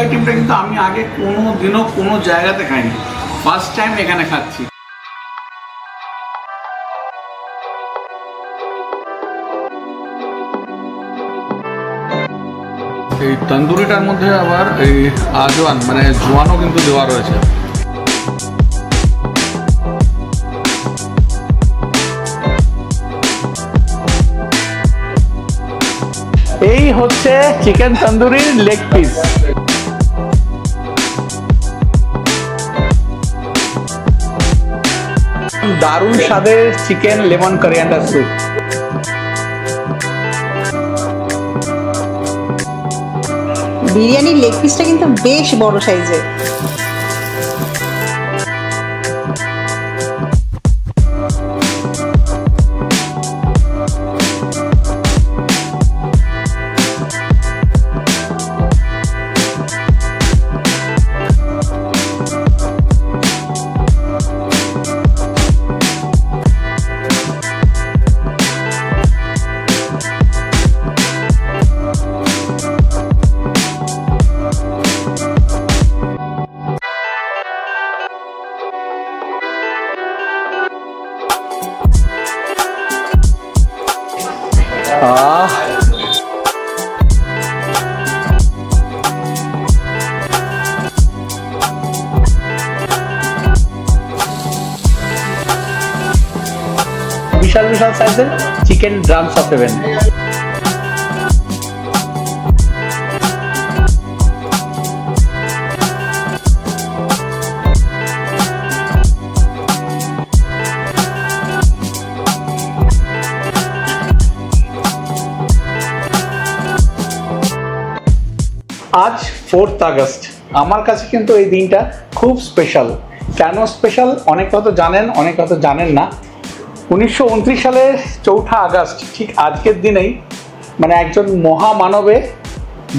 আইটেমটা কিন্তু আমি আগে কোনো দিনও কোনো জায়গাতে খাইনি। ফার্স্ট টাইম এখানে খাচ্ছি। এই তন্দুরিটার মধ্যে আবার এই আজওয়ান মানে জোয়ানও কিন্তু দেওয়া রয়েছে। এই হচ্ছে চিকেন তন্দুরির লেগ পিস। দারুণ স্বাদের চিকেন লেমন করিয়ান্ডার স্যুপ বিরিয়ানির লেগ পিসটা কিন্তু বেশ বড় সাইজের বিশাল বিশাল সাইজের চিকেন ড্রামস অফ দেবেন। আজ ফোর্থ আগস্ট। আমার কাছে কিন্তু এই দিনটা খুব স্পেশাল কেন স্পেশাল অনেক হয়তো জানেন, অনেক হয়তো জানেন না। উনিশশো উনত্রিশ সালের চৌঠা আগস্ট, ঠিক আজকের দিনেই মানে একজন মহামানবে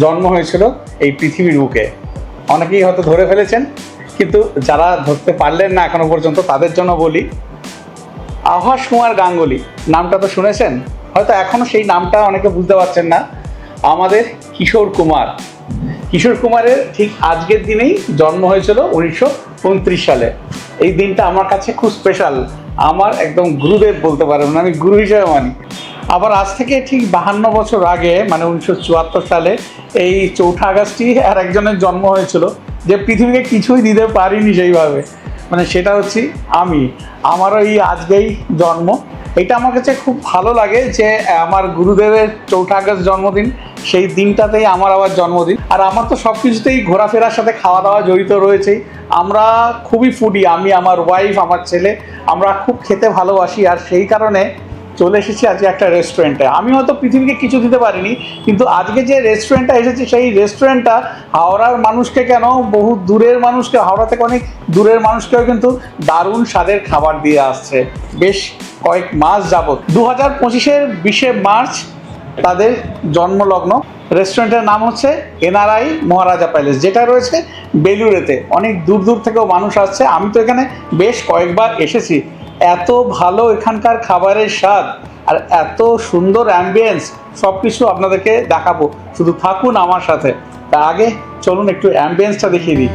জন্ম হয়েছিল এই পৃথিবীর বুকে। অনেকেই হয়তো ধরে ফেলেছেন, কিন্তু যারা ধরতে পারলেন না এখনও পর্যন্ত, তাদের জন্য বলি, আভাস কুমার গাঙ্গুলি, নামটা তো শুনেছেন? হয়তো এখনও সেই নামটা অনেকে বুঝতে পারছেন না। আমাদের কিশোর কুমার। কিশোর কুমারের ঠিক আজকের দিনেই জন্ম হয়েছিল উনিশশো উনত্রিশ সালে। এই দিনটা আমার কাছে খুব স্পেশাল আমার একদম গুরুদেব বলতে পারেন আমি গুরু হিসেবে মানি। আবার আজ থেকে ঠিক বাহান্ন বছর আগে মানে উনিশশো চুয়াত্তর সালে, এই চৌঠা আগস্টই আর একজনের জন্ম হয়েছিল, যে পৃথিবীকে কিছুই দিতে পারিনি সেইভাবে। মানে সেটা হচ্ছে আমি। আমারও এই আজকেই জন্ম। এটা আমার কাছে খুব ভালো লাগে যে, আমার গুরুদেবের চৌঠা আগস্ট জন্মদিন সেই দিনটাতেই আমার আবার জন্মদিন। আর আমার তো সব কিছুতেই ঘোরাফেরার সাথে খাওয়া দাওয়া জড়িত রয়েছেই। আমরা খুবই ফুডি আমি, আমার ওয়াইফ আমার ছেলে, আমরা খুব খেতে ভালোবাসি। আর সেই কারণে চলে এসেছি আজকে একটা রেস্টুরেন্টে আমি হয়তো পৃথিবীকে কিছু দিতে পারিনি, কিন্তু আজকে যে রেস্টুরেন্টটা এসেছি, সেই রেস্টুরেন্টটা হাওড়ার মানুষকে কেন, বহু দূরের মানুষকে, হাওড়া থেকে অনেক দূরের মানুষকেও কিন্তু দারুণ স্বাদের খাবার দিয়ে আসছে। বেশ কয়েক মাস যাবত দু হাজার পঁচিশের বিশে মার্চ তাদের জন্মলগ্ন রেস্টুরেন্টের নাম হচ্ছে এনআরআই মহারাজা প্যালেস, যেটা রয়েছে বেলুড়েতে। অনেক দূর দূর থেকেও মানুষ আসছে। আমি তো এখানে বেশ কয়েকবার এসেছি। এত ভালো এখানকার খাবারের স্বাদ আর এত সুন্দর অ্যাম্বিয়েন্স সব কিছু আপনাদেরকে দেখাবো। শুধু থাকুন আমার সাথে। তা আগে চলুন একটু অ্যাম্বিয়েন্সটা দেখিয়ে দিই।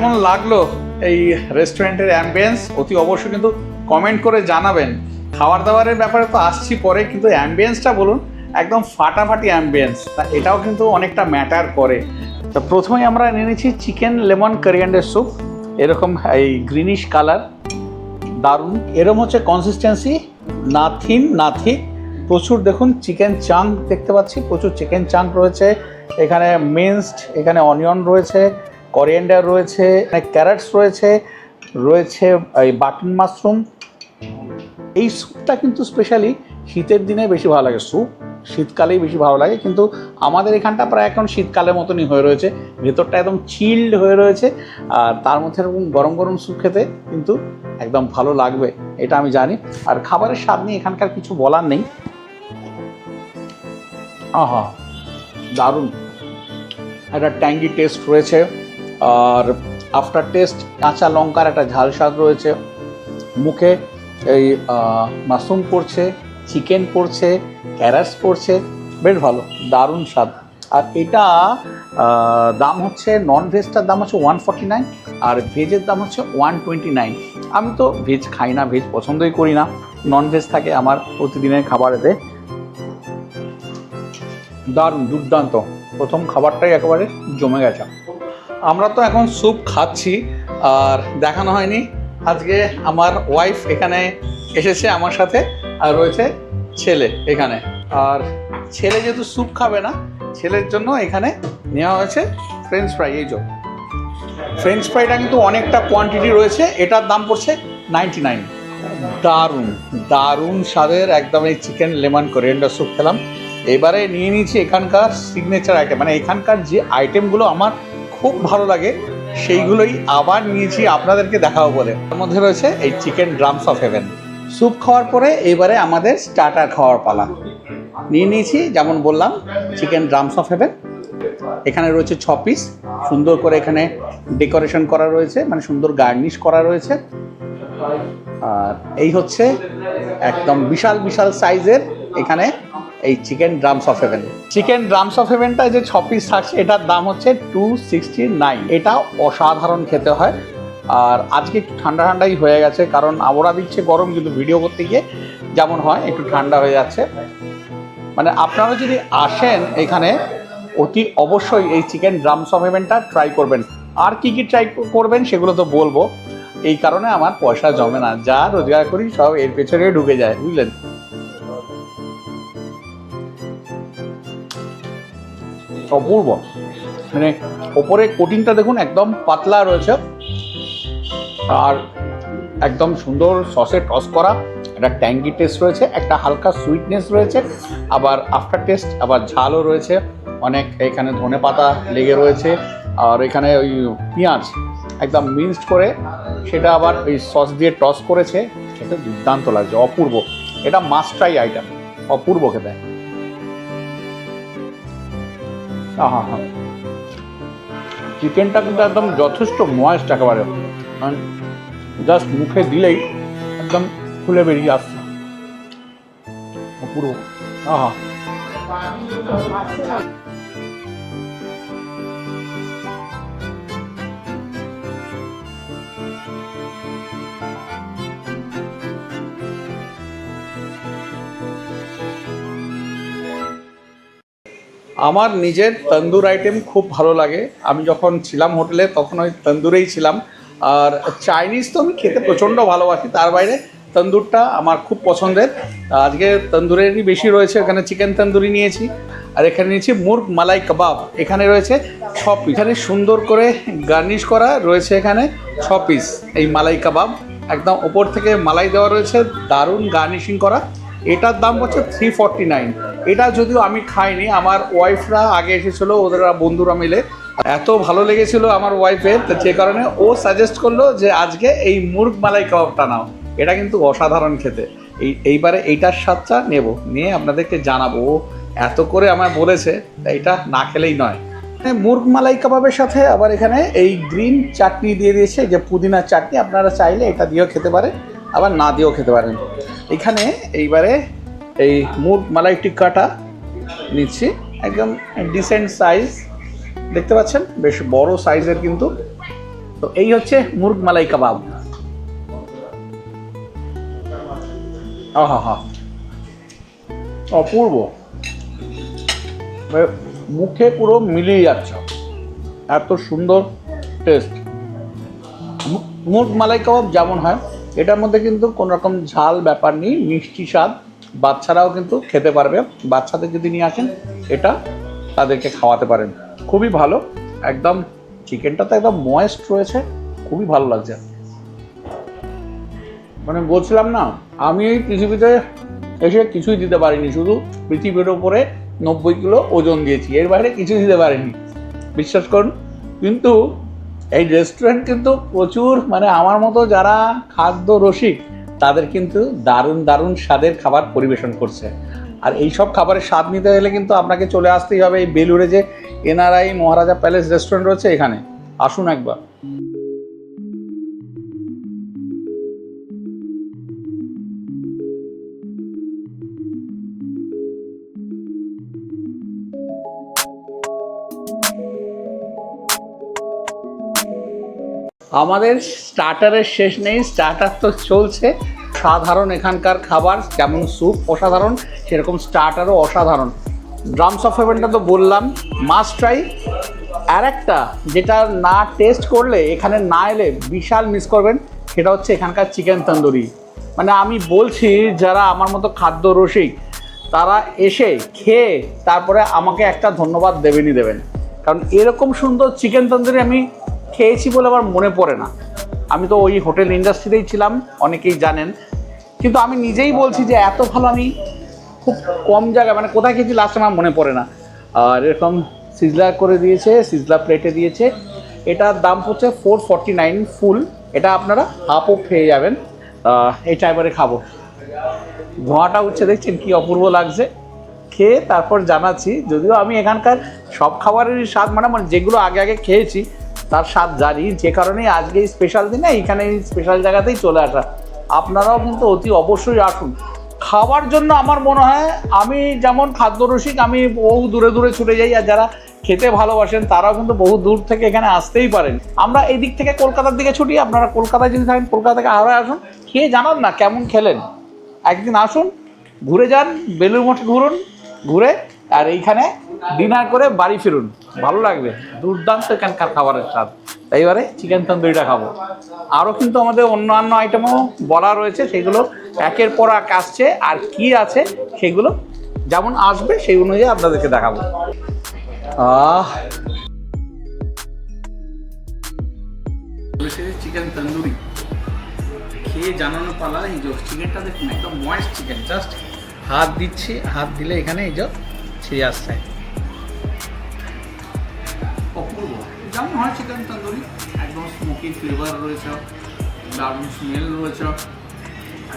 কেমন লাগল এই রেস্টুরেন্টের অ্যাম্বিয়েন্স অতি অবশ্যই কিন্তু কমেন্ট করে জানাবেন। খাবার দাবারের ব্যাপারে তো আসছি পরে, কিন্তু অ্যাম্বিয়েন্সটা বলুন, একদম ফাটাফাটি অ্যাম্বিয়েন্স তা এটাও কিন্তু অনেকটা ম্যাটার করে। তো প্রথমেই আমরা নিয়ে নিচ্ছি চিকেন লেমন করিয়ান্ডার স্যুপ এরকম এই গ্রিনিশ কালার দারুণ। এরম হচ্ছে কনসিস্টেন্সি নাথিন, নাথি। প্রচুর দেখুন চিকেন চাঙ্ক দেখতে পাচ্ছি, প্রচুর চিকেন চাঙ্ক রয়েছে। এখানে মিন্সড এখানে অনিয়ন রয়েছে। করিয়েন্ডার রয়েছে ক্যারেটস রয়েছে রয়েছে এই বাটন মাশরুম এই স্যুপটা কিন্তু স্পেশালি শীতের দিনে বেশি ভালো লাগে স্যুপ শীতকালেই বেশি ভালো লাগে, কিন্তু আমাদের এখানটা প্রায় এখন শীতকালের মতনই হয়ে রয়েছে, ভেতরটা একদম চিল্ড হয়ে রয়েছে, আর তার মধ্যে এরকম গরম গরম স্যুপ খেতে কিন্তু একদম ভালো লাগবে, এটা আমি জানি। আর খাবারের স্বাদ নিয়ে এখানকার কিছু বলার নেই। আহা, দারুণ। একটা ট্যাঙ্গি টেস্ট রয়েছে। আর আফটার টেস্ট কাঁচা লঙ্কার একটা ঝাল স্বাদ রয়েছে। মুখে এই মাশরুম পড়ছে চিকেন পড়ছে ক্যারাস পড়ছে, বেশ ভালো, দারুণ স্বাদ। আর এটা দাম হচ্ছে নন ভেজটার দাম হচ্ছে ওয়ান ফর্টি নাইন আর ভেজের দাম হচ্ছে ওয়ান টোয়েন্টি নাইন আমি তো ভেজ খাই না ভেজ পছন্দই করি না। নন ভেজ থাকে আমার প্রতিদিনের খাবারেতে। দারুণ, দুর্দান্ত। প্রথম খাবারটাই একেবারে জমে গেছে। আমরা তো এখন স্যুপ খাচ্ছি আর দেখানো হয়নি। আজকে আমার ওয়াইফ এখানে এসেছে আমার সাথে আর রয়েছে ছেলে এখানে। আর ছেলে যেহেতু স্যুপ খাবে না, ছেলের জন্য এখানে নেওয়া হয়েছে ফ্রেঞ্চ ফ্রাই এই জন্য ফ্রেঞ্চ ফ্রাইটা কিন্তু অনেকটা কোয়ান্টিটি রয়েছে, এটার দাম পড়ছে নাইনটি নাইন দারুণ দারুণ স্বাদের একদম এই চিকেন লেমন কোরিয়েন্ডার স্যুপ খেলাম। এবারে নিয়ে নিয়েছি এখানকার সিগনেচার আইটেম মানে এখানকার যে আইটেমগুলো আমার খুব ভালো লাগে। সেইগুলোই আবার নিয়েছি আপনাদেরকে দেখাবো বলে। তার মধ্যে রয়েছে এই chicken drums of heaven. Soup খাওয়ার পরে এবারে আমাদের স্টার্টার খাওয়ার পালা। নিয়ে নিয়েছি, যেমন বললাম, চিকেন ড্রামস অফ হেভেন। এখানে রয়েছে ছ পিস। সুন্দর করে এখানে ডেকোরেশন করা রয়েছে মানে সুন্দর গার্নিশ করা রয়েছে। আর এই হচ্ছে একদম বিশাল বিশাল সাইজের এখানে এই chicken drums of heaven. Chicken drums of হেভেনটা যে ছ পিস থাকছে, এটার দাম হচ্ছে টু সিক্সটি নাইন এটা অসাধারণ খেতে হয়। আর আজকে একটু ঠান্ডা ঠান্ডাই হয়ে গেছে, কারণ আবরা দিচ্ছে গরম, কিন্তু ভিডিও করতে গিয়ে যেমন হয়, একটু ঠান্ডা হয়ে যাচ্ছে। মানে আপনারা যদি আসেন এখানে, অতি অবশ্যই এই চিকেন ড্রামস অফ হেভেনটা ট্রাই করবেন। আর কি কি ট্রাই করবেন সেগুলো তো বলব। এই কারণে আমার পয়সা জমে না, যা রোজগার করি সব এর পেছনে ঢুকে যায়, বুঝলেন? অপূর্ব। মানে ওপরে কোটিংটা দেখুন, একদম পাতলা রয়েছে। আর একদম সুন্দর সসে টস করা, একটা ট্যাঙ্গি টেস্ট রয়েছে, একটা হালকা সুইটনেস রয়েছে, আবার আফটার টেস্ট আবার ঝালও রয়েছে। অনেক এখানে ধনে পাতা লেগে রয়েছে, আর এখানে ওই পেঁয়াজ একদম মিক্সড করে, সেটা আবার ওই সস দিয়ে টস করেছে সেটা দুর্দান্ত লাগছে, অপূর্ব। এটা মাস্টাই আইটেম অপূর্ব খেতে আহা হা চিকেনটা কিন্তু একদম যথেষ্ট ময়েস্ট একেবারে। জাস্ট মুখে দিলেই একদম খুলে বেরিয়ে আসছে। অপূর্ব আহা। আমার নিজের তন্দুর আইটেম খুব ভালো লাগে। আমি যখন ছিলাম হোটেলে, তখন ওই তন্দুরেই ছিলাম। আর চাইনিজ তো আমি খেতে প্রচণ্ড ভালোবাসি, তার বাইরে তন্দুরটা আমার খুব পছন্দের। আজকে তন্দুরেরই বেশি রয়েছে, এখানে চিকেন তন্দুরি নিয়েছি। আর এখানে নিয়েছি মুরগ মালাই কাবাব। এখানে রয়েছে ছ পিস এখানে সুন্দর করে গার্নিশ করা রয়েছে এখানে ছ পিস এই মালাই কাবাব। একদম ওপর থেকে মালাই দেওয়া রয়েছে, দারুণ গার্নিশিং করা। এটার দাম হচ্ছে থ্রি ফর্টি নাইন এটা যদিও আমি খাইনি, আমার ওয়াইফরা আগে এসেছিল, ওদের বন্ধুরা মিলে। এত ভালো লেগেছিল আমার ওয়াইফের তো যে কারণে ও সাজেস্ট করল যে আজকে এই মুরগ মালাই কাবাবটা নাও। এটা কিন্তু অসাধারণ খেতে। এই, এইবারে এইটার স্বাদটা নেব, নিয়ে আপনাদেরকে জানাব। ও এত করে আমায় বলেছে এটা না খেলেই নয়। মুরগ মালাই কাবাবের সাথে আবার এখানে এই গ্রিন চাটনি দিয়ে দিয়েছে যে পুদিনার চাটনি আপনারা চাইলে এটা দিয়েও খেতে পারেন, আবার না দিয়েও খেতে পারেন। এখানে এইবারে এই মুরগ মালাই টিক্কাটা নিচ্ছি, একদম ডিসেন্ট সাইজ দেখতে পাচ্ছেন? বেশ বড় সাইজের কিন্তু। তো এই হচ্ছে মুরগ মালাই কাবাব। অপূর্ব। মুখে পুরো মিলিয়ে যাচ্ছে। এত সুন্দর টেস্ট মুরগ মালাই কাবাব যেমন হয় এটার মধ্যে কিন্তু কোনো রকম ঝাল ব্যাপার নেই, মিষ্টি স্বাদ। বাচ্চারাও কিন্তু খেতে পারবে। বাচ্চাদের যদি নিয়ে আসেন, এটা তাদেরকে খাওয়াতে পারেন। খুবই ভালো। একদম চিকেনটা তো একদম ময়েস্ট রয়েছে। খুবই ভালো লাগছে। মানে বলছিলাম না, আমি এই পৃথিবীতে এসে কিছুই দিতে পারিনি। শুধু পৃথিবীর ওপরে নব্বই কিলো ওজন দিয়েছি। এর বাইরে কিছুই দিতে পারিনি। বিশ্বাস করুন। কিন্তু এই রেস্টুরেন্ট কিন্তু প্রচুর মানে আমার মতো যারা খাদ্য রসিক, তাদের কিন্তু দারুণ দারুণ স্বাদের খাবার পরিবেশন করছে। আর এই সব খাবারের স্বাদ নিতে গেলে কিন্তু আপনাকে চলে আসতেই হবে এই বেলুড়ে যে এনআরআই মহারাজা প্যালেস রেস্টুরেন্ট রয়েছে এখানে। আসুন একবার। আমাদের স্টার্টারের শেষ নেই, স্টার্টার তো চলছে। সাধারণ এখানকার খাবার, যেমন স্যুপ, অসাধারণ, সেরকম স্টার্টারও অসাধারণ। ড্রামস অফ হেভেনটা তো বললাম মাস্ট ট্রাই আর একটা যেটা না টেস্ট করলে, এখানে না এলে বিশাল মিস করবেন, সেটা হচ্ছে এখানকার চিকেন তন্দুরি। মানে আমি বলছি, যারা আমার মতো খাদ্য রসিক, তারা এসে খেয়ে তারপরে আমাকে একটা ধন্যবাদ দেবেনই দেবেন। কারণ এরকম সুন্দর চিকেন তন্দুরি আমি খেয়েছি বলে আমার মনে পড়ে না। আমি তো ওই হোটেল ইন্ডাস্ট্রিতেই ছিলাম, অনেকেই জানেন। কিন্তু আমি নিজেই বলছি যে এত ভালো আমি খুব কম জায়গায় মানে কোথায় খেয়েছি লাস্ট আমার মনে পড়ে না। আর এরকম সিজলা করে দিয়েছে, সিজলা প্লেটে দিয়েছে। এটার দাম হচ্ছে ফোর ফর্টি নাইন ফুল। এটা আপনারা হাফও পেয়ে যাবেন। এটা এবারে খাব। ধোঁয়াটা উঠছে, দেখছেন কি অপূর্ব লাগছে। খেয়ে তারপর জানাচ্ছি, যদিও আমি এখানকার সব খাবারেরই স্বাদ মানে মানে যেগুলো আগে আগে খেয়েছি তার স্বাদ জানি, যে কারণেই আজকে এই স্পেশাল দিনে এইখানে এই স্পেশাল জায়গাতেই চলে আসা। আপনারাও কিন্তু অতি অবশ্যই আসুন। খাওয়ার জন্য আমার মনে হয় আমি যেমন খাদ্যরসিক আমি বহু দূরে দূরে ছুটে যাই, আর যারা খেতে ভালোবাসেন তারাও কিন্তু বহু দূর থেকে এখানে আসতেই পারেন। আমরা এই দিক থেকে কলকাতার দিকে ছুটি, আপনারা কলকাতায় যদি থাকেন, কলকাতা থেকে হাওড়ায় আসুন। খেয়ে জানান না কেমন খেলেন। একদিন আসুন, ঘুরে যান বেলুর মঠে ঘুরুন, ঘুরে, আর এইখানে ডিনার করে বাড়ি ফিরুন। ভালো লাগবে। দুর্দান্ত এখানকার খাবারের স্বাদ। তাই এবারে চিকেন তন্দুরিটা খাব। আরও কিন্তু আমাদের অন্যান্য আইটেমও বলা রয়েছে, সেগুলো একের পর এক আসছে। আর কি আছে সেগুলো যেমন আসবে, সেই অনুযায়ী আপনাদেরকে দেখাবো। আহ! চিকেন তন্দুরি। খেয়ে জানানো পালা এই যে চিকেনটা দেখুন, একদম ময়েস্ট চিকেন জাস্ট হাত দিচ্ছি, হাত দিলে এখানে এই যে ছিঁড়ে আসছে। অপূর্ব যেমন হয় চিকেন তন্দুরি, একদম স্মোকি ফ্লেভার রয়েছে, দারুণ স্মেল রয়েছে,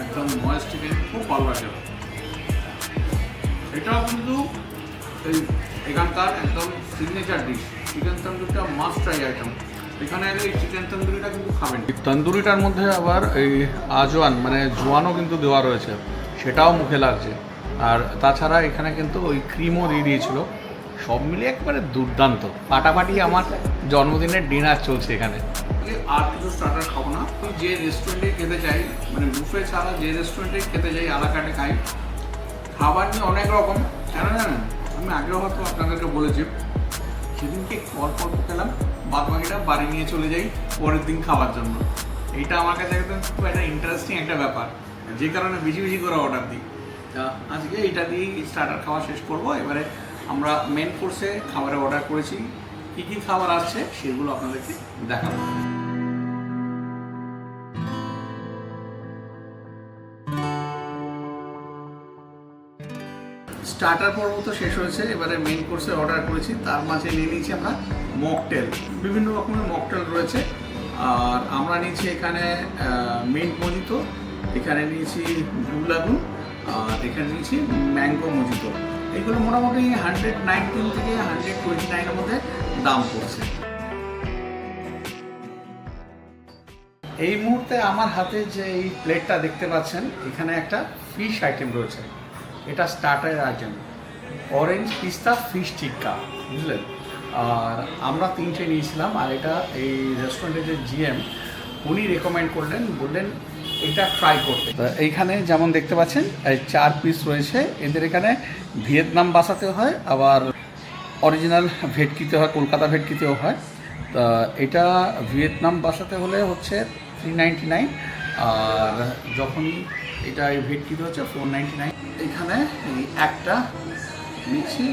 একদম ময়েস্ট চিকেন খুব ভালো লাগে। এটাও কিন্তু এই এখানকার একদম সিগনেচার ডিশ চিকেন তন্দুরিটা মাস্ট ট্রাই আইটেম এখানে এই চিকেন তন্দুরিটা কিন্তু খাবেন। তন্দুরিটার মধ্যে আবার এই আজওয়ান মানে জোয়ানও কিন্তু দেওয়া রয়েছে, সেটাও মুখে লাগছে। আর তাছাড়া এখানে কিন্তু ওই ক্রিমও দিয়ে দিয়েছিল। সব মিলিয়ে একবারে দুর্দান্ত। পাটাপাটি আমার জন্মদিনের ডিনার চলছে এখানে। আর কিছু স্টার্টার খাব না। তুই যে রেস্টুরেন্টে খেতে চাই মানে বুফে ছাড়া যে রেস্টুরেন্টে খেতে চাই, আলাকাটে খাই। খাবার নিয়ে অনেক রকম। কেন জানেন? আমি আগেও হয়তো আপনাদেরকে বলেছি, সেদিনকে অল্প অল্প খেলাম বাদ বাকিটা বাড়ি নিয়ে চলে যাই পরের দিন খাওয়ার জন্য। এইটা আমার কাছে একদম খুব একটা ইন্টারেস্টিং একটা ব্যাপার। যে কারণে বেশি বেশি করে অর্ডার দিই। আজকে এটা দিয়েই স্টার্টার খাওয়া শেষ করব। এবারে আমরা মেন কোর্সে খাবারের অর্ডার করেছি। কী কী খাবার আসছে সেগুলো আপনাদেরকে দেখাবো। স্টার্টার পর্ব তো শেষ হয়েছে, এবারে মেন কোর্সে অর্ডার করেছি। তার মাঝে নিয়ে নিয়েছি আমরা মকটেল বিভিন্ন রকমের মকটেল রয়েছে। আর আমরা নিয়েছি এখানে মিন্ট মজিতো, এখানে নিয়েছি ব্লু লাগুন, আর এখানে নিয়েছি ম্যাঙ্গো মজিতো। এগুলো মোটামুটি হান্ড্রেড নাইনটিন থেকে হান্ড্রেড টোয়েন্টি নাইনের মধ্যে দাম পড়ছে। এই মুহূর্তে আমার হাতে যে এই প্লেটটা দেখতে পাচ্ছেন, এখানে একটা ফিশ আইটেম রয়েছে। এটা starter item orange pista fish tikka বুঝলেন? আর আমরা তিনটে নিয়েছিলাম, আর এটা এই রেস্টুরেন্টের যে জিএম উনি রেকমেন্ড করলেন, বললেন এটা ট্রাই করতে। এইখানে যেমন দেখতে পাচ্ছেন, এই চার পিস রয়েছে। এদের এখানে ভিয়েতনাম বাসাতেও হয়, আবার অরিজিনাল ভেটকিতে হয়, কলকাতা ভেটকিতেও হয়। তা এটা ভিয়েতনাম বাসাতে হলে হচ্ছে থ্রি নাইনটি নাইন আর যখন এটা ভেটকিতে হচ্ছে ফোর নাইনটি নাইন এখানে একটা নিচ্ছি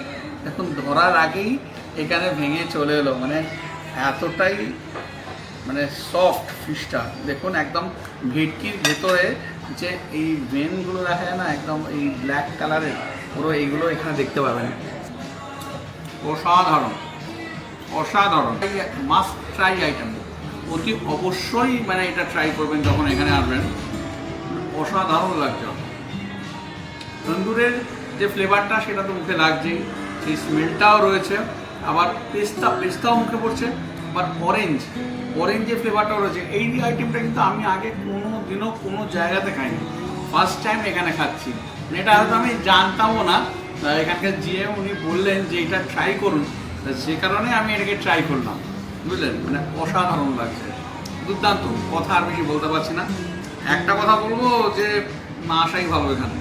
এখন ধরার আগেই এখানে ভেঙে চলে এলো। মানে এতটাই মানে সফট ফিশটা দেখুন, একদম ভেটকির ভেতরে যে এই ভেনগুলো দেখা যায় না, একদম এই ব্ল্যাক কালারের পুরো এইগুলো এখানে দেখতে পাবেন। অসাধারণ। অসাধারণ। মাস্ট ট্রাই আইটেম অতি অবশ্যই মানে এটা ট্রাই করবেন যখন এখানে আসবেন। অসাধারণ লাগছে। তন্দুরের যে ফ্লেভারটা সেটা তো মুখে লাগছেই। সেই স্মেলটাও রয়েছে। আবার পেস্তা, পেস্তাও মুখে পড়ছে। আবার অরেঞ্জ অরেঞ্জ যে ফ্লেভারটা রয়েছে, এই আইটেমটা কিন্তু আমি আগে কোনো দিনও কোনো জায়গাতে খাইনি। ফার্স্ট টাইম এখানে খাচ্ছি। মানে এটা হয়তো আমি জানতামও না এখানকার জিএ উনি বললেন যে এটা ট্রাই করুন। সে কারণে আমি এটাকে ট্রাই করলাম। বুঝলেন? মানে অসাধারণ লাগছে। দুর্দান্ত। কথা আর বেশি বলতে পারছি না। একটা কথা বলব যে না আসাই ভালো এখানে।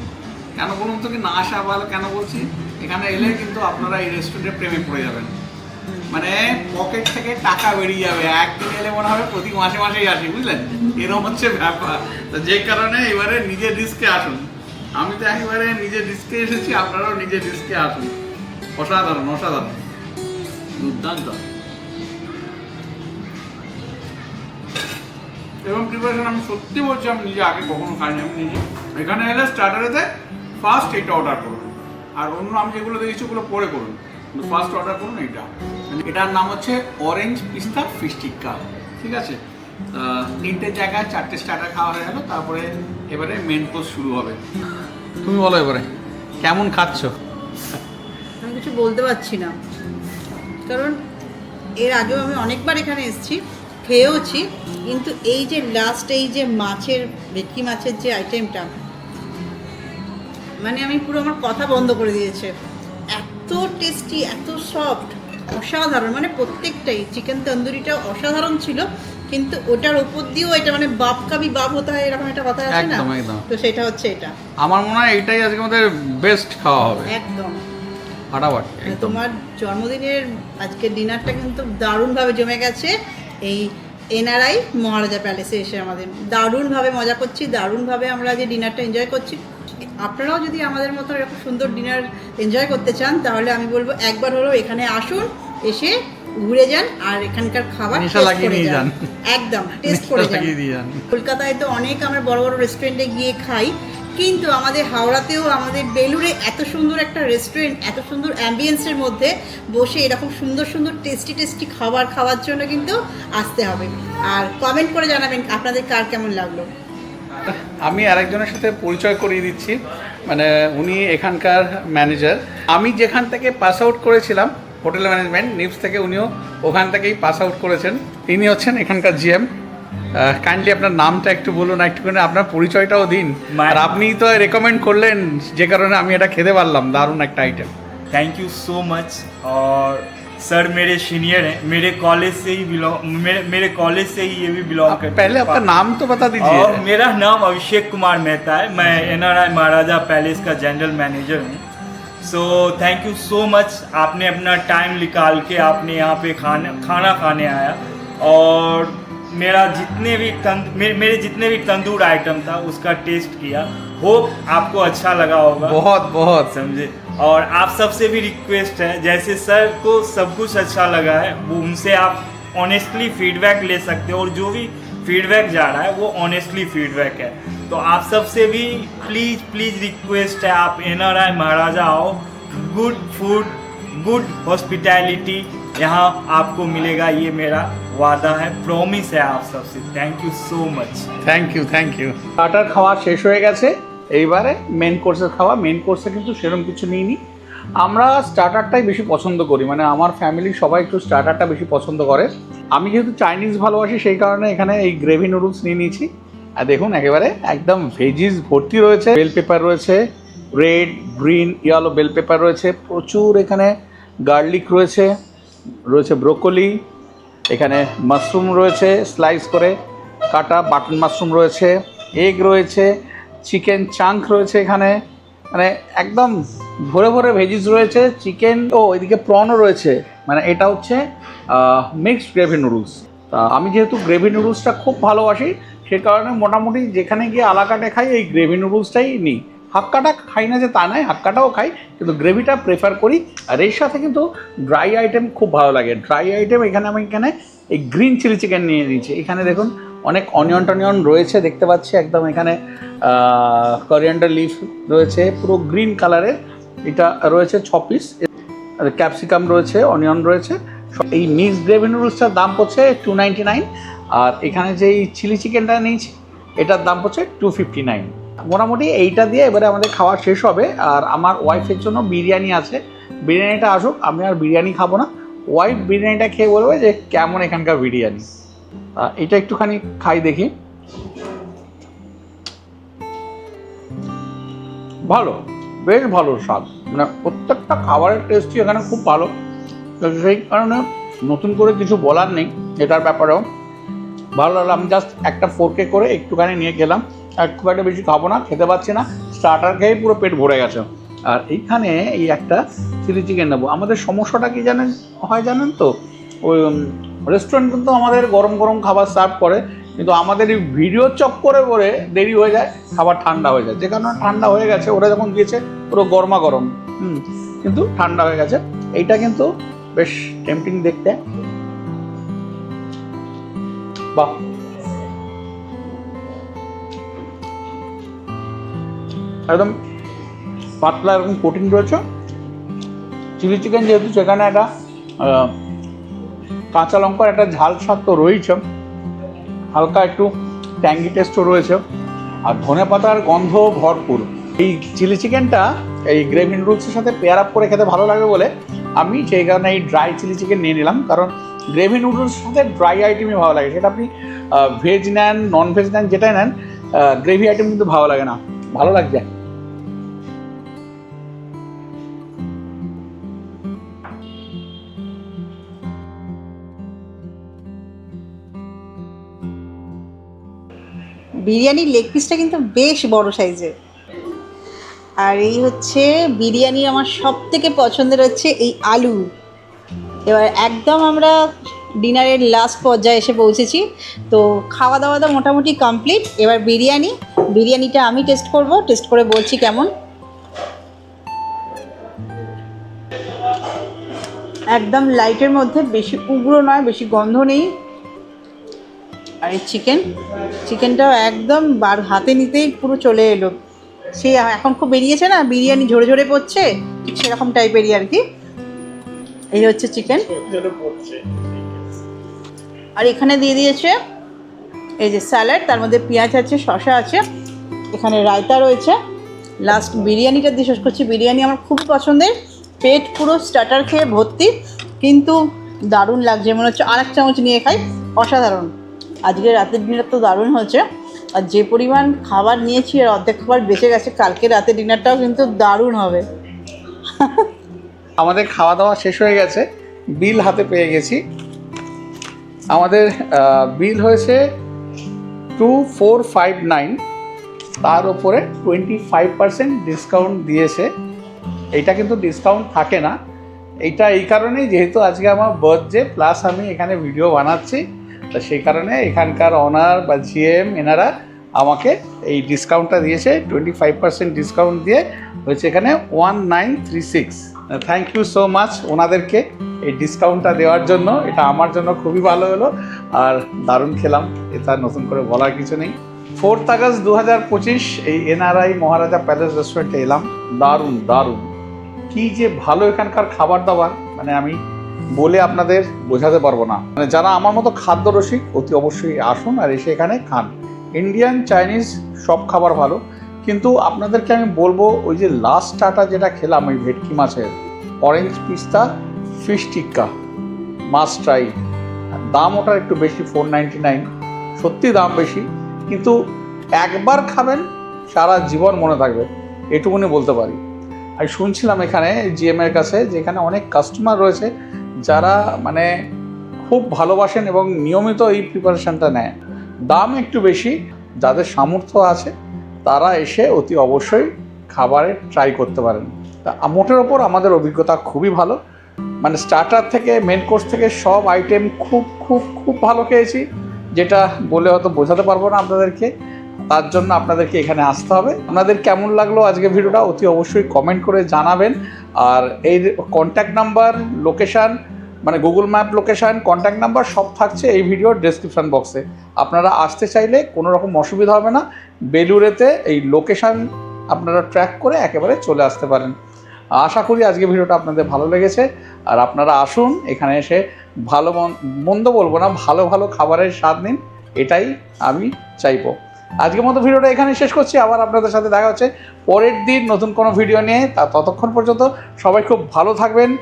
কেন বলুন তো কি না আসা ভালো কেন বলছি? এখানে এলে কিন্তু আপনারা এই রেস্টুরেন্টে প্রেমে পড়ে যাবেন। মানে পকেট থেকে টাকা বেরিয়ে যাবে। একদিন এলে মনে হবে প্রতি মাসে মাসেই আসি, বুঝলেন? এরকম হচ্ছে ব্যাপার। তো যে কারণে এবারে নিজের রিস্কে আসুন। আমি তো একেবারে নিজের রিস্কে এসেছি, আপনারাও নিজের রিস্কে আসুন। অসাধারণ অসাধারণ। দুর্দান্ত। এবং প্রিপারেশন আমি সত্যি বলছি, আমি নিজে আগে কখনো খাইনি, আমি নিজে। এখানে এলে স্টার্টারেতে ফার্স্ট এটা অর্ডার করুন। আর অন্য আমি যেগুলো দেখেছি, ওগুলো পরে করুন। ফার্স্ট অর্ডার করুন এইটা। এটার নাম হচ্ছে অরেঞ্জ পিস্তা ফিশ টিক্কা ঠিক আছে? তিনটে জায়গায় চারটে স্টার্টার খাওয়া হয়ে গেল, তারপরে এবারে মেন কোর্স শুরু হবে। তুমি বলো এবারে, কেমন খাচ্ছ? আমি কিছু বলতে পারছি না। কারণ এর আগেও আমি অনেকবার এখানে এসেছি, খেয়েওছি, কিন্তু এই যে লাস্ট এই যে মাছের, ভেটকি মাছের যে আইটেমটা মানে আমি পুরো আমার কথা বন্ধ করে দিয়েছে। এত টেস্টি এত সফট অসাধারণ মানে প্রত্যেকটাই। চিকেন তন্দুরিটা অসাধারণ ছিল কিন্তু ওটার উপর দিয়েও এটা মানে বাপ কাবি বাপ হতে হয় এরকম একটা কথা আছে না। তো সেটা হচ্ছে এটা। আমার মনে হয় এটাই আজকে আমাদের বেস্ট খাওয়া হবে। একদম। ফাটাফাটি তোমার জন্মদিনের আজকে ডিনারটা কিন্তু দারুণভাবে জমে গেছে। এই এনআরআই মহারাজা প্যালেসে এসে আমাদের দারুণভাবে মজা করছি দারুণভাবে আমরা যে ডিনারটা এনজয় করছি। আপনারাও যদি আমাদের মতো এরকম সুন্দর ডিনার এনজয় করতে চান তাহলে আমি বলব একবার হলেও এখানে আসুন এসে ঘুরে যান আর এখানকার খাবার। একদম টেস্ট করে যান। কলকাতায় তো অনেক আমরা বড় বড় রেস্টুরেন্টে গিয়ে খাই কিন্তু আমাদের হাওড়াতেও আমাদের বেলুড়ে এত সুন্দর একটা রেস্টুরেন্ট এত সুন্দর অ্যাম্বিয়েন্সের মধ্যে বসে এরকম সুন্দর সুন্দর টেস্টি টেস্টি খাবার খাওয়ার জন্য কিন্তু আসতে হবে। আর কমেন্ট করে জানাবেন আপনাদের কার কেমন লাগল। আমি আরেকজনের সাথে পরিচয় করিয়ে দিচ্ছি। মানে উনি এখানকার ম্যানেজার আমি যেখান থেকে পাস আউট করেছিলাম হোটেল ম্যানেজমেন্ট নিউজ থেকে উনিও ওখান থেকেই পাস আউট করেছেন। তিনি হচ্ছেন এখানকার জিএম কাইন্ডলি আপনার নামটা একটু বলুন একটুখানি আপনার পরিচয়টাও দিন। আর আপনি তো রেকমেন্ড করলেন যে কারণে আমি এটা খেতে পারলাম দারুণ একটা item thank you so much sir मेरे सीनियर हैं मेरे कॉलेज से ही बिलोंग मेरे मेरे कॉलेज से ही ये भी बिलोंग करते पहले आपका नाम तो बता दीजिए। और मेरा नाम अभिषेक कुमार मेहता है मैं N R I Maharaja palace का जनरल मैनेजर हूँ। So thank you so much आपने अपना टाइम निकाल के आपने यहाँ पे खाना खाना खाने आया। और मेरा जितने भी तंद मेरे, मेरे जितने भी तंदूर आइटम था उसका टेस्ट किया। होप आपको अच्छा लगा होगा। बहुत बहुत। समझे? और आप सबसे भी रिक्वेस्ट है जैसे सर को सब कुछ अच्छा लगा है वो उनसे आप ऑनेस्टली फीडबैक ले सकते हो और जो भी फीडबैक जा रहा है वो ऑनेस्टली फीडबैक है तो आप सबसे भी प्लीज़ प्लीज़ रिक्वेस्ट है आप एन महाराजा आओ गुड फूड गुड हॉस्पिटैलिटी यहाँ आपको मिलेगा ये मेरा वादा है प्रॉमिस है आप सबसे thank you so much thank you thank you starter খাওয়া শেষ হয়ে গেছে এইবারে মেন কোর্সের খাওয়া মেন কোর্সে কিন্তু সেরকম কিছু নিইনি। আমরা স্টার্টারটাই বেশি পছন্দ করি মানে আমার ফ্যামিলির সবাই একটু স্টার্টারটা বেশি পছন্দ করে। আমি যেহেতু চাইনিজ ভালোবাসি, সেই কারণে এখানে এই গ্রেভি নুডলস নিয়ে নিয়েছি। আর দেখুন, একেবারে একদম ভেজিস ভর্তি রয়েছে। বেল পেপার রয়েছে red green yellow bell pepper রয়েছে। প্রচুর এখানে গার্লিক রয়েছে রয়েছে ব্রোকলি এখানে মাশরুম রয়েছে স্লাইস করে কাটা বাটন মাশরুম রয়েছে এগ রয়েছে। চিকেন চাঙ্ক রয়েছে এখানে। মানে একদম ভরে ভরে ভেজিস রয়েছে, চিকেন ও এদিকে প্রনও রয়েছে। মানে এটা হচ্ছে মিক্সড গ্রেভি নুডলস তা আমি যেহেতু গ্রেভি নুডলসটা খুব ভালোবাসি, সে কারণে মোটামুটি যেখানে গিয়ে আলাকাটে খাই, এই গ্রেভি নুডলসটাই নিই। হাক্কাটা খাই না যে তা নয়, হাক্কাটাও খাই, কিন্তু গ্রেভিটা প্রেফার করি। আর এর সাথে কিন্তু ড্রাই আইটেম খুব ভালো লাগে। ড্রাই আইটেম এখানে আমি এখানে এই গ্রিন চিলি চিকেন নিয়ে নিয়েছি। এখানে দেখুন অনেক অনিয়ন টনিয়ন রয়েছে, দেখতে পাচ্ছি একদম এখানে করিয়েন্ডার লিফ রয়েছে, পুরো গ্রিন কালারের এটা রয়েছে ছ পিস ক্যাপসিকাম রয়েছে অনিয়ন রয়েছে। এই মিক্স গ্রেভি নুডলসটার দাম পড়ছে টু নাইনটি নাইন আর এখানে যে চিলি চিকেনটা নিয়েছি, এটার দাম পড়ছে টু ফিফটি নাইন মোটামুটি এইটা দিয়ে এবারে আমাদের খাওয়া শেষ হবে। আর আমার ওয়াইফের জন্য বিরিয়ানি আছে। বিরিয়ানিটা আসুক, আমি আর বিরিয়ানি খাব না। ওয়াইফ বিরিয়ানিটা খেয়ে বলবে যে, কেমন এখানকার বিরিয়ানি। এটা একটুখানি খাই দেখি। ভালো, বেশ ভালো স্বাদ। মানে প্রত্যেকটা খাবারের টেস্টই এখানে খুব ভালো। সেই কারণে নতুন করে কিছু বলার নেই, এটার ব্যাপারেও। ভালো লাগল, আমি জাস্ট একটা ফোরকে করে একটুখানি নিয়ে খেলাম। আর খুব একটা বেশি খাব না, খেতে পাচ্ছি না। স্টার্টার খেয়ে পুরো পেট ভরে গেছে। আর এইখানে এই একটা চিলি চিকেন নেব। আমাদের সমস্যাটা কি জানেন, হয় জানেন তো? ওই রেস্টুরেন্ট কিন্তু আমাদের গরম গরম খাবার সার্ভ করে, কিন্তু আমাদের এই ভিডিও চক্করে করে দেরি হয়ে যায়, খাবার ঠান্ডা হয়ে যায়। যে কারণে ঠান্ডা হয়ে গেছে, ওরা যখন গিয়েছে, পুরো গরমা গরম। হুম, কিন্তু ঠান্ডা হয়ে গেছে। এইটা কিন্তু বেশ টেম্পটিং দেখতে। বাহ! একদম পাতলা এরকম প্রোটিন রয়েছে। চিলি চিকেন যেহেতু সেখানে একটা কাঁচা লঙ্কার একটা ঝাল স্বাদ তো রয়েছে। হালকা একটু ট্যাঙ্গি টেস্টও রয়েছে। আর ধনে পাতার গন্ধ ভরপুর। এই চিলি চিকেনটা এই গ্রেভি নুডলসের সাথে পেয়ার আপ করে খেতে ভালো লাগে বলে আমি সেই কারণে এই ড্রাই চিলি চিকেন নিয়ে নিলাম। কারণ গ্রেভি নুডলসের সাথে ড্রাই আইটেমই ভালো লাগে। সেটা আপনি ভেজ নেন নন ভেজ নেন, যেটাই নেন গ্রেভি আইটেম কিন্তু ভালো লাগে না। ভালো লাগছে। বিরিয়ানির লেগ পিসটা কিন্তু বেশ বড় সাইজের। আর এই হচ্ছে বিরিয়ানির আমার সব থেকে পছন্দের হচ্ছে এই আলু। এবার একদম আমরা ডিনারের লাস্ট পর্যায়ে এসে পৌঁছেছি, তো খাওয়া দাওয়া তো মোটামুটি কমপ্লিট এবার বিরিয়ানি, বিরিয়ানিটা আমি টেস্ট করব টেস্ট করে বলছি কেমন। একদম লাইটের মধ্যে, বেশি উগ্র নয়, বেশি গন্ধ নেই। আর এই চিকেন চিকেনটাও একদম বার হাতে নিতেই পুরো চলে এলো। সে এখন খুব বেরিয়েছে না বিরিয়ানি ঝরে ঝরে পড়ছে ঠিক সেরকম টাইপেরই আর কি। এই হচ্ছে চিকেন আর এখানে দিয়ে দিয়েছে এই যে স্যালাড তার মধ্যে পেঁয়াজ আছে শসা আছে এখানে রায়তা রয়েছে। লাস্ট বিরিয়ানিটা দিয়ে শেষ করছি। বিরিয়ানি আমার খুব পছন্দের পেট পুরো স্টার্টার খেয়ে ভর্তি কিন্তু দারুণ লাগছে মনে হচ্ছে আর এক চামচ নিয়ে খাই অসাধারণ। আজকে রাতের ডিনার তো দারুণ হয়েছে। আর যে পরিমাণ খাবার নিয়েছি, আর অর্ধেক খাবার বেঁচে গেছে, কালকে রাতের ডিনারটাও কিন্তু দারুণ হবে। আমাদের খাওয়া দাওয়া শেষ হয়ে গেছে, বিল হাতে পেয়ে গেছি। আমাদের বিল হয়েছে টু ফোর ফাইভ নাইন তার উপরে টোয়েন্টি ফাইভ পার্সেন্ট ডিসকাউন্ট দিয়েছে। এইটা কিন্তু ডিসকাউন্ট থাকে না। এইটা এই কারণেই, যেহেতু আজকে আমার বার্থডে প্লাস আমি এখানে ভিডিও বানাচ্ছি। তো সেই কারণে এখানকার অনার বা জিএম এনারা আমাকে এই ডিসকাউন্টটা দিয়েছে টোয়েন্টি ফাইভ পার্সেন্ট ডিসকাউন্ট দিয়ে হয়েছে এখানে one nine three six thank you so much ওনাদেরকে এই ডিসকাউন্টটা দেওয়ার জন্য, এটা আমার জন্য খুবই ভালো হলো আর দারুণ খেলাম, এটা নতুন করে বলার কিছু নেই। ফোর্থ আগস্ট দু হাজার পঁচিশ এই এনআরআই মহারাজা প্যালেস রেস্টুরেন্টে এলাম, দারুণ দারুণ। কী যে ভালো এখানকার খাবার দাবার মানে আমি বলে আপনাদের বোঝাতে পারব না। মানে যারা আমার মতো খাদ্য রসিক অতি অবশ্যই আসুন আর এসে এখানে খান। ইন্ডিয়ান চাইনিজ সব খাবার ভালো। কিন্তু আপনাদেরকে আমি বলব, ওই যে লাস্ট স্টার্টার যেটা খেলাম, ওই ভেটকি মাছের অরেঞ্জ পিস্তা ফিশ টিক্কা মাছ ট্রাই দাম ওটার একটু বেশি ফোর নাইনটি নাইন সত্যি দাম বেশি, কিন্তু একবার খাবেন, সারা জীবন মনে থাকবে। এটুকুনি বলতে পারি। আমি শুনছিলাম এখানে জিএমের কাছে যে এখানে অনেক কাস্টমার রয়েছে যারা মানে খুব ভালোবাসেন এবং নিয়মিত এই প্রিপারেশনটা নেয়। দাম একটু বেশি, যাদের সামর্থ্য আছে, তারা এসে অতি অবশ্যই খাবারে ট্রাই করতে পারেন। তা মোটের ওপর আমাদের অভিজ্ঞতা খুবই ভালো। মানে স্টার্টার থেকে মেন কোর্স থেকে সব আইটেম খুব খুব খুব ভালো খেয়েছি, যেটা বলে হয়তো বোঝাতে পারব না আপনাদেরকে। তার জন্য আপনাদেরকে এখানে আসতে হবে। আপনাদের কেমন লাগল আজকে ভিডিওটা অতি অবশ্যই কমেন্ট করে জানাবেন। আর এই কন্ট্যাক্ট নাম্বার লোকেশান মানে Google map location contact number সব থাকছে এই ভিডিওর ডেসক্রিপশন বক্সে আপনারা আসতে চাইলে কোনো রকম অসুবিধা হবে না। বেলুড়েতে এই লোকেশান আপনারা ট্র্যাক করে একেবারে চলে আসতে পারেন। আশা করি আজকে ভিডিওটা আপনাদের ভালো লেগেছে। আর আপনারা আসুন, এখানে এসে ভালো মন- মন্দ বলব না, ভালো ভালো খাবারের স্বাদ নিন। এটাই আমি চাইব। আজকের মতো ভিডিওটা এখানে শেষ করছি। আবার আপনাদের সাথে দেখা হচ্ছে পরের দিন নতুন কোনো ভিডিও নিয়ে। তা ততক্ষণ পর্যন্ত সবাই খুব ভালো থাকবেন,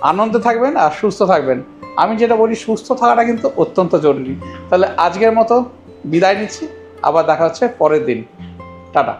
আনন্দে থাকবেন আর সুস্থ থাকবেন। আমি যেটা বলি, সুস্থ থাকাটা কিন্তু অত্যন্ত জরুরি। তাহলে আজকের মতো বিদায় নিচ্ছি। আবার দেখা হচ্ছে পরের দিন। টাটা।